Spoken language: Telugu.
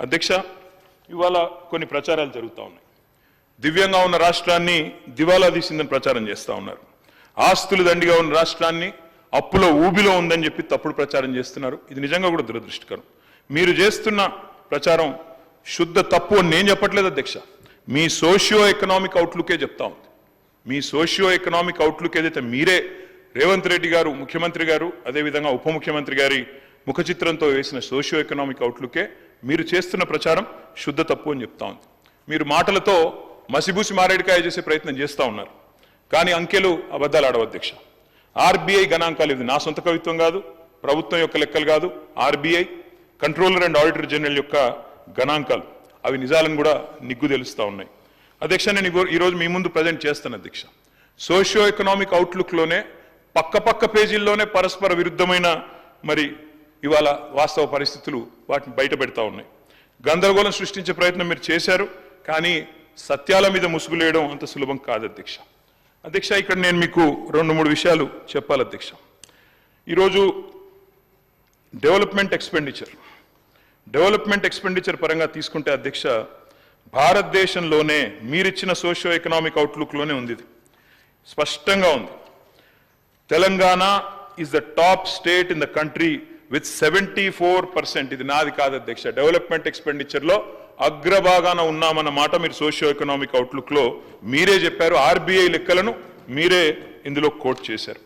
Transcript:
అధ్యక్ష ఇవాళ కొన్ని ప్రచారాలు జరుగుతూ ఉన్నాయి. దివ్యంగా ఉన్న రాష్ట్రాన్ని దివాలా తీసిందని ప్రచారం చేస్తూ ఉన్నారు. ఆస్తులు దండిగా ఉన్న రాష్ట్రాన్ని అప్పులో ఊబిలో ఉందని చెప్పి తప్పుడు ప్రచారం చేస్తున్నారు. ఇది నిజంగా కూడా దురదృష్టకరం. మీరు చేస్తున్న ప్రచారం శుద్ధ తప్పు అని నేను చెప్పట్లేదు అధ్యక్ష. మీ సోషియో ఎకనామిక్ అవుట్లుకే చెప్తా ఉంది. మీ సోషియో ఎకనామిక్ అవుట్లుక్ ఏదైతే మీరే రేవంత్ రెడ్డి గారు ముఖ్యమంత్రి గారు అదేవిధంగా ఉప ముఖ్యమంత్రి గారి ముఖచిత్రంతో వేసిన సోషియో ఎకనామిక్ అవుట్లుకే మీరు చేస్తున్న ప్రచారం శుద్ధ తప్పు అని చెప్తా ఉంది. మీరు మాటలతో మసిబూసి మారేడికాయ చేసే ప్రయత్నం చేస్తూ ఉన్నారు. కానీ అంకెలు అబద్ధాలు ఆడవు అధ్యక్ష. ఆర్బీఐ గణాంకాలు ఇది నా సొంత కవిత్వం కాదు ప్రభుత్వం యొక్క లెక్కలు కాదు RBI controller and auditor general యొక్క గణాంకాలు. అవి నిజాలను కూడా నిగ్గు తెలుస్తూ ఉన్నాయి. అధ్యక్ష నేను ఈరోజు మీ ముందు ప్రజెంట్ చేస్తాను అధ్యక్ష. సోషియో ఎకనామిక్ అవుట్లుక్లోనే పక్క పక్క పేజీల్లోనే పరస్పర విరుద్ధమైన మరి ఇవాళ వాస్తవ పరిస్థితులు వాటిని బయట పెడతా ఉన్నాయి. గందరగోళం సృష్టించే ప్రయత్నం మీరు చేశారు కానీ సత్యాల మీద ముసుగులేయడం అంత సులభం కాదు అధ్యక్ష. అధ్యక్ష ఇక్కడ నేను మీకు రెండు మూడు విషయాలు చెప్పాలి అధ్యక్ష. ఈరోజు డెవలప్మెంట్ ఎక్స్పెండిచర్. డెవలప్మెంట్ ఎక్స్పెండిచర్ పరంగా తీసుకుంటే అధ్యక్ష భారతదేశంలోనే మీరిచ్చిన సోషియో ఎకనామిక్ అవుట్లుక్లోనే ఉంది ఇది. స్పష్టంగా ఉంది. Telangana is the top state in the country with seventy four percent. ఇది నాది కాదు అధ్యక్ష. డెవలప్మెంట్ ఎక్స్పెండిచర్లో అగ్రభాగాన ఉన్నామన్న మాట మీరు సోషియో ఎకనామిక్ అవుట్లుక్లో మీరే చెప్పారు. ఆర్బీఐ లెక్కలను మీరే ఇందులో కోట్ చేశారు.